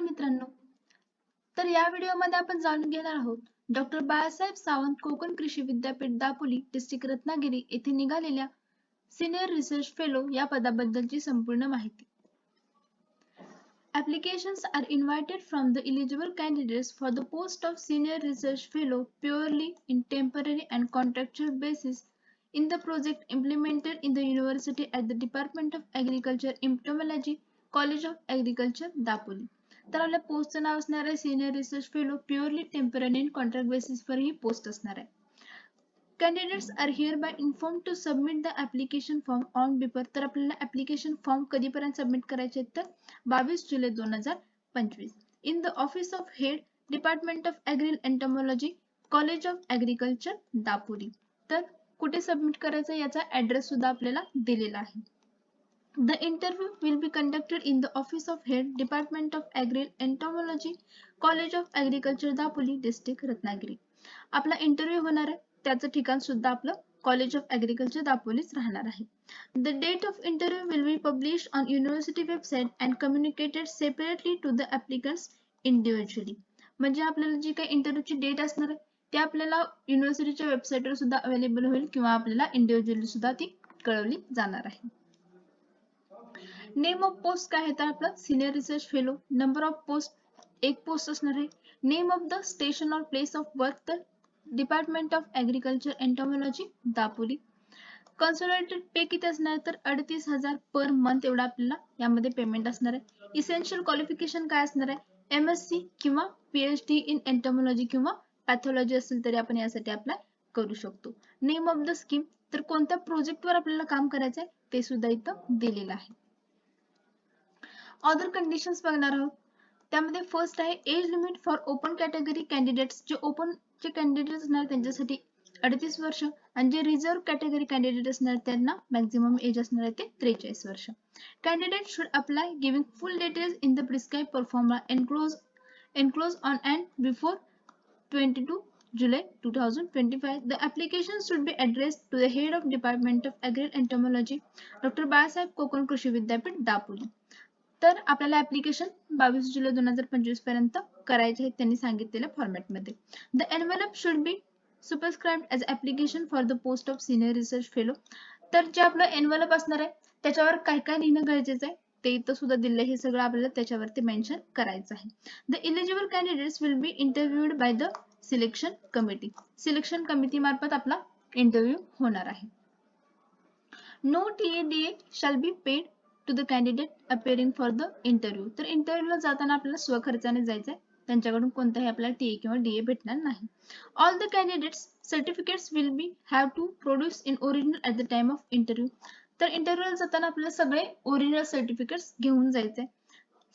नमस्कार मित्रांनो तर या व्हिडिओमध्ये आपण जाणून घेणार आहोत डॉक्टर बाळासाहेब सावंत कोकण कृषी विद्यापीठ दापोली डिस्ट्रिक्ट रत्नागिरी येथे निघालेल्या सिनियर रिसर्च फेलो या पदाबद्दलची संपूर्ण माहिती Applications are invited from the eligible candidates for the post of Senior Research Fellow purely in temporary and contractual basis in the project implemented in the university at the Department of Agriculture Entomology college of agriculture Dapoli तर आपल्या पोस्टचं नाव असणार आहे. Senior research fellow purely temporary and contract बेसिसवर ही post असणार आहे. Candidates are hereby inform to submit the application form on paper तर आपल्याला ऍप्लिकेशन फॉर्म कधीपर्यंत सबमिट करायचे आहेत तर बावीस जुलै दोन हजार पंचवीस. In the office of head department of agri entomology college of agriculture Dapoli तर कुठे सबमिट करायचं याचा ऍड्रेस सुद्धा आपल्याला दिलेला आहे. The interview will be conducted in the office of head Department of Agri Entomology College of Agriculture Dapoli district Ratnagiri आपला interview होणार आहे. त्याचं ठिकाण सुद्धा आपलं कॉलेज ऑफ ॲग्रिकल्चर दापोलीच राहणार आहे. The date of interview will be publish on university website and communicated separately to the applicants individually म्हणजे आपल्याला जी काही इंटरव्ह्यूची डेट असणार आहे ते आपल्याला युनिव्हर्सिटीच्या वेबसाईटवर सुद्धा अवेलेबल होईल किंवा आपल्याला इंडिव्हिज्युअली सुद्धा ती कळवली जाणार आहे. नेम ऑफ पोस्ट काय आहे तर आपलं? Senior research fellow number of post एक पोस्ट असणार आहे. Name of the station or place of work तर department of agriculture entomology Dapoli. Consolidated pay किती असणार तर? अडतीस हजार पर मंथ एवढा आपल्याला यामध्ये पेमेंट असणार आहे. इसेन्शियल क्वालिफिकेशन काय असणार आहे? एम एस सी किंवा P H D in entomology किंवा पॅथॉलॉजी असेल तरी आपण यासाठी अप्लाय करू शकतो. नेम ऑफ द स्कीम तर कोणत्या प्रोजेक्टवर आपल्याला काम करायचं आहे ते सुद्धा इथं दिलेलं आहे. अदर कंडिशन्स बघणार आहोत त्यामध्ये फर्स्ट आहे age limit for open category candidates जे ओपन जे कॅन्डिडेट असणार त्यांच्यासाठी अडतीस वर्ष आणि जे रिझर्व्ह कॅटेगरी कॅन्डिडेट असणार त्यांना मॅक्झिमम एज असणार आहे ते त्रेचाळीस वर्ष candidate should apply giving full details in the prescribe proforma enclose enclose on and before 22 July 2025. The application should be addressed to the head of Department of Agri Entomology, Dr. Balasaheb Konkan Krishi Vidyapeeth Dapoli तर आपल्याला application बावीस जुलै दोन हजार पंचवीसपर्यंत करायचे आहे त्यांनी सांगितलेल्या फॉर्मॅटमध्ये the envelope should be superscribe as application for the post of senior research fellow तर जे आपलं एनव्हलप असणार आहे त्याच्यावर काय काय लिहिणं गरजेचं आहे ते इथं सुद्धा दिलं हे सगळं आपल्याला त्याच्यावरती मेन्शन करायचं आहे. The eligible candidates will be interviewed by the selection committee selection committee मार्फत आपला इंटरव्ह्यू होणार आहे. No T A D A shall be paid to the candidate appearing for the interview तर इंटरव्ह्यूला जाताना आपल्याला स्वखर्चाने जायचंय. त्यांच्याकडून कोणताही आपल्याला टी ए किंवा डी ए भेटणार नाही. All the candidates certificates will be have to produce in original at the time of interview तर इंटरव्ह्यूला जाताना आपल्याला सगळे ओरिजिनल सर्टिफिकेट्स घेऊन जायचे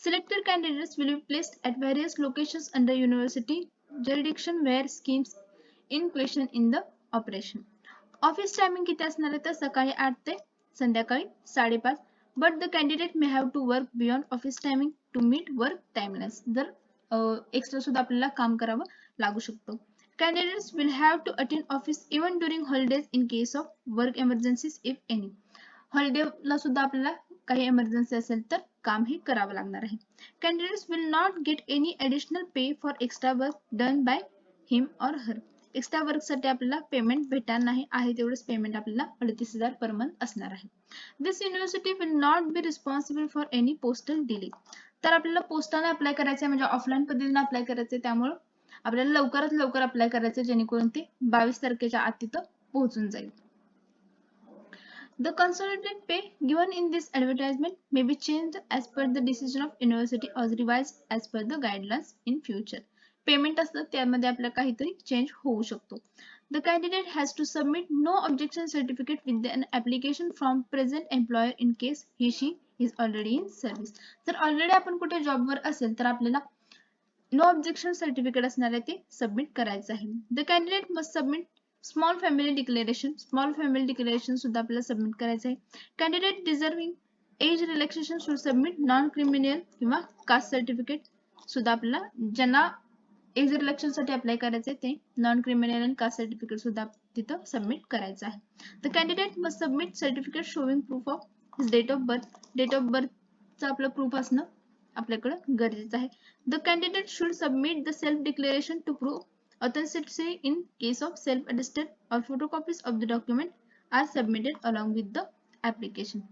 selected candidates will be placed at various locations under university jurisdiction where schemes in question in the operation office timing किती असणार आहे? तर सकाळी आठ ते संध्याकाळी साडेपाच. But the candidate may have to work beyond office timing to meet work timeless जर एक्स्ट्रा सुद्धा आपल्याला काम करावं लागू शकतो. Candidates will have to attend office even during holidays in case of work emergencies if any हॉलिडेला सुद्धा आपल्याला काही एमर्जन्सी असेल तर काम हे करावं लागणार आहे. Candidates will not get any additional pay for extra work done by him or her extra वर्कसाठी आपल्याला पेमेंट भेटणार नाही. आहे तेवढंच पेमेंट आपल्याला अडतीस हजार पर मंथ असणार आहे. This university will not be responsible for any postal delay तर आपल्याला पोस्टाने अप्लाय करायचं म्हणजे ऑफलाईन पद्धतीने अप्लाय करायचं त्यामुळं आपल्याला लवकरात लवकर अप्लाय करायचं जेणेकरून ते बावीस तारखेच्या आत तिथं पोहोचून जाईल. The consolidated pay given in this advertisement may be changed as per the decision of university or revised as per the guidelines in future. Payment असतं त्यामध्ये आपल्याला काहीतरी चेंज होऊ शकतो. The candidate has to submit no objection certificate with an application from present employer in case he she is already in service जर already आपण कुठे जॉबवर असेल तर आपल्याला नो ऑब्जेक्शन सर्टिफिकेट असणारे ते सबमिट करायचं आहे. The candidate must submit small family declaration small family declaration सुद्धा आपल्याला सबमिट करायचं आहे. Candidate deserving age relaxation should submit non criminal किंवा कास्ट सर्टिफिकेट सुद्धा आपल्याला ज्यांना एज रिलॅक्शनसाठी अप्लाय करायचं आहे ते non criminal and caste certificate सुद्धा तिथं सबमिट करायचं आहे. The candidate must submit certificate showing proof of his date of birth date of बर्थचं आपलं प्रूफ असणं आपल्याकडं गरजेचं आहे. The candidate should submit the self declaration to prove authenticity in case of self-attested or photocopies of the document are submitted along with the application.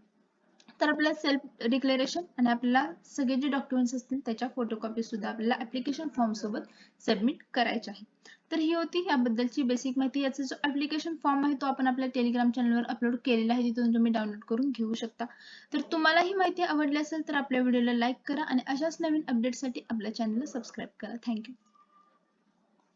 तर आपल्याला self declaration आणि आपल्याला सगळे जे डॉक्युमेंट्स असतील त्याच्या फोटोकॉपी सुद्धा आपल्याला ऍप्लिकेशन फॉर्म सोबत सबमिट करायचे आहे. तर ही होती याबद्दलची बेसिक माहिती. याचा जो ऍप्लिकेशन फॉर्म आहे तो आपण आपल्या टेलिग्राम चॅनलवर अपलोड केलेला आहे. तिथून तुम्ही डाउनलोड करून घेऊ शकता. तर तुम्हाला ही माहिती आवडली असेल तर आपल्या व्हिडिओला लाईक करा आणि अशाच नवीन अपडेटसाठी आपल्या चॅनलला सबस्क्राईब करा. थँक्यू